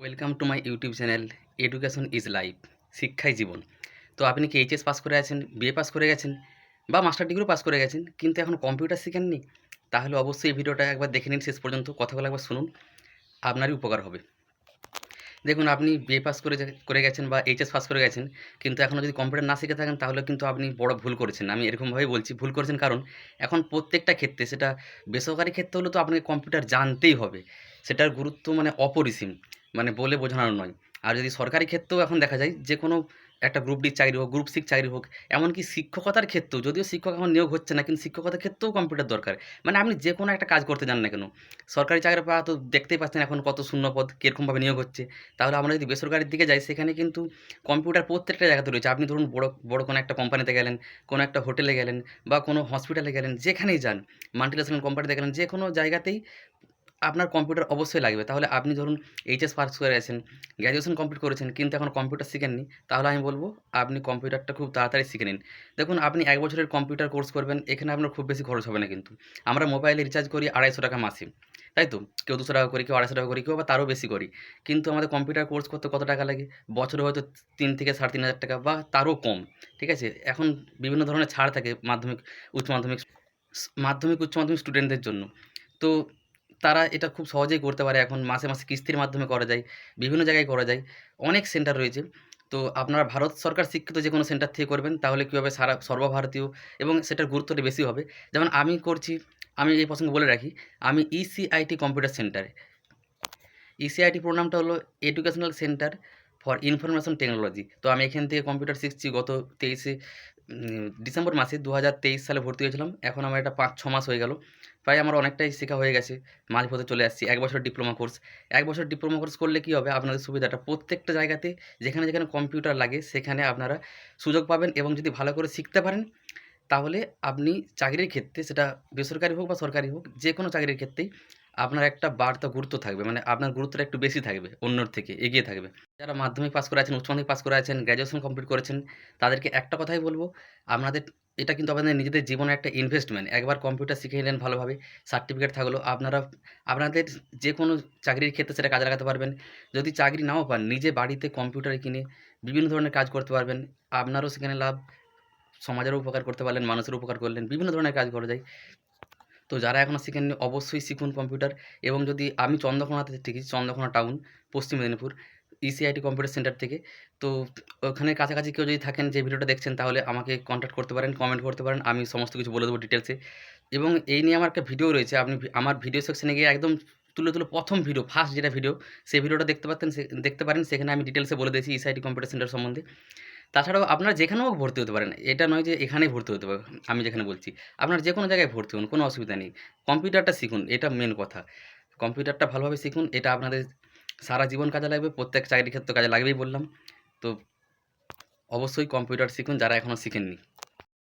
Welcome to my YouTube channel education is life শিক্ষাই জীবন তো আপনি কি এইচএস পাস করে আছেন বিএ পাস করে গেছেন, বা মাস্টার ডিগ্রিও পাস করে গেছেন, কিন্তু এখন কম্পিউটার শিখেননি? তাহলে অবশ্যই এই ভিডিওটা একবার দেখে নিন শেষ পর্যন্ত, কথাগুলো একবার শুনুন, আপনারই উপকার হবে। দেখুন, আপনি বিএ পাস করে করে গেছেন বা এইচএস পাস করে গেছেন, কিন্তু এখনও যদি কম্পিউটার না শিখে থাকেন, তাহলে কিন্তু আপনি বড় ভুল করেছেন। আমি এরকমভাবেই বলছি, ভুল করেছেন কারণ এখন প্রত্যেকটা ক্ষেত্রে, সেটা বেসরকারি ক্ষেত্রে হলে তো আপনাকে কম্পিউটার জানতেই হবে। সেটার গুরুত্ব মানে অপরিসীম। মানে বলে বোঝানোর নয়। আর যদি সরকারি ক্ষেত্রেও এখন দেখা যায় যে কোনো একটা গ্রুপ ডির চাকরি হোক গ্রুপ সিক্স চাকরি হোক, এমনকি শিক্ষকতার ক্ষেত্রেও, যদিও শিক্ষক এখন নিয়োগ হচ্ছে না, কিন্তু শিক্ষকতার ক্ষেত্রেও কম্পিউটার দরকার। মানে আপনি যে কোনো একটা কাজ করতে যান না কেন? সরকারি চাকরি পাওয়া তো দেখতেই পাচ্ছেন এখন কত শূন্যপদ কীরকমভাবে নিয়োগ হচ্ছে। তাহলে আমরা যদি বেসরকারির দিকে যাই, সেখানে কিন্তু কম্পিউটার প্রত্যেকটা জায়গাতে রয়েছে। আপনি ধরুন বড় বড় কোনো একটা কোম্পানিতে গেলেন, কোনো একটা হোটেলে গেলেন বা কোনো হসপিটালে গেলেন, যেখানেই যান মাল্টিনেশনাল কোম্পানিতে গেলেন, যে কোনো জায়গাতেই আপনার কম্পিউটার অবশ্যই লাগবে। তাহলে আপনি ধরুন এইচএস পাস করে আছেন গ্র্যাজুয়েশন কমপ্লিট করেছেন, কিন্তু এখন কম্পিউটার শিখেননি, তাহলে আমি বলব আপনি কম্পিউটারটা খুব তাড়াতাড়ি শিখে নিন। দেখুন, আপনি এক বছরের কম্পিউটার কোর্স করবেন, এখানে আপনার খুব বেশি খরচ হবে না কিন্তু। আমরা মোবাইলে রিচার্জ করি আড়াইশো টাকা মাসে, তাই তো? কেউ দুশো টাকা করি, কেউ আড়াইশো টাকা করি, কেউ বা তারও বেশি করি। কিন্তু আমাদের কম্পিউটার কোর্স করতে কত টাকা লাগে? বছরে হয়তো তিন থেকে সাড়ে তিন হাজার টাকা বা তারও কম, ঠিক আছে? এখন বিভিন্ন ধরনের ছাড় থাকে মাধ্যমিক, উচ্চ মাধ্যমিক মাধ্যমিক, উচ্চ মাধ্যমিক স্টুডেন্টদের জন্য। তো তারা এটা খুব সহজেই করতে পারে। এখন মাসে মাসে কিস্তির মাধ্যমে করা যায়, বিভিন্ন জায়গায় করা যায়। অনেক সেন্টার রয়েছে। তো আপনারা ভারত সরকার শিক্ষিত যে কোনো সেন্টার থেকে করবেন, তাহলে কী হবে? সারা সর্বভারতীয় এবং সেটার গুরুত্বটা বেশি হবে। যেমন আমি করছি, আমি এই প্রসঙ্গে বলে রাখি, আমি ইসিআইটি কম্পিউটার সেন্টারে ইসিআইটি প্রোগ্রামটা হলো educational centre for information technology তো আমি এখান থেকে কম্পিউটার শিখছি গত তেইশে ডিসেম্বর মাসে দু হাজার তেইশ সালে ভর্তি হয়েছিলাম। এখন আমার এটা পাঁচ ছ মাস হয়ে গেল। প্রায় আমার অনেকটাই শেখা হয়ে গেছে। মাঝ পথে চলে আসছি, এক বছর ডিপ্লোমা কোর্স। এক বছর ডিপ্লোমা কোর্স করলে কী হবে? আপনাদের সুবিধাটা প্রত্যেকটা জায়গাতে যেখানে যেখানে কম্পিউটার লাগে, সেখানে আপনারা সুযোগ পাবেন এবং যদি ভালো করে শিখতে পারেন, তাহলে আপনি চাকরির ক্ষেত্রে, সেটা বেসরকারি হোক বা সরকারি হোক যে কোনো চাকরির ক্ষেত্রেই আপনার একটা বাড়তা গুরুত্ব থাকবে মানে আপনার গুরুত্বটা একটু বেশি থাকবে, অন্যর থেকে এগিয়ে থাকবে। যারা মাধ্যমিক পাস করে আছেন উচ্চ মাধ্যমিক পাস করে আছেন গ্র্যাজুয়েশন কমপ্লিট করেছেন, তাদেরকে একটা কথাই বলব, আপনাদের, এটা কিন্তু আপনাদের নিজেদের জীবনে একটা ইনভেস্টমেন্ট একবার কম্পিউটার শিখে নিলেন ভালোভাবে সার্টিফিকেট থাকল, আপনারা, আপনাদের যে কোনো চাকরির ক্ষেত্রে সেটা কাজে লাগাতে পারবেন। যদি চাকরি নাও পান, নিজে বাড়িতে কম্পিউটার কিনে বিভিন্ন ধরনের কাজ করতে পারবেন, আপনারও সেখানে লাভ, সমাজেরও উপকার করতে পারলেন মানুষের উপকার করলেন, বিভিন্ন ধরনের কাজ করা যায়। তো যারা এখনও শিখেননি অবশ্যই শিখুন কম্পিউটার এবং যদি আমি চন্দ্রকোনাতে থেকে Chandrakona town, Paschim Medinipur E ECIT computer centre থেকে, তো ওখানে কাছাকাছি কেউ যদি থাকেন যে ভিডিওটা দেখছেন তাহলে আমাকে কন্ট্যাক্ট করতে পারেন কমেন্ট করতে পারেন, আমি সমস্ত কিছু বলে দেবো ডিটেলসে এবং এই নিয়ে আমার একটা ভিডিও রয়েছে, আপনি আমার ভিডিও সেকশনে গিয়ে একদম তুলে তুলে প্রথম ভিডিও ফার্স্ট যেটা ভিডিও সেই ভিডিওটা দেখতে সে- দেখতে পারেন, সেখানে আমি ডিটেলসে বলে দিয়েছি E ইসআইটি কম্পিউটার সেন্টার সম্বন্ধে। তাছাড়াও আপনারা যেখানেও ভর্তি হতে পারেন। এটা নয় যে এখানেই ভর্তি হতে পারে আমি যেখানে বলছি। আপনার যে কোনো জায়গায় ভর্তি হন, কোনো অসুবিধা নেই। কম্পিউটারটা শিখুন, এটা মেন কথা। কম্পিউটারটা ভালোভাবে শিখুন, এটা আপনাদের সারা জীবন কাজে লাগবে, প্রত্যেক চাকরির ক্ষেত্রে কাজে লাগবেই বললাম। তো অবশ্যই কম্পিউটার শিখুন, যারা এখনও শিখেননি।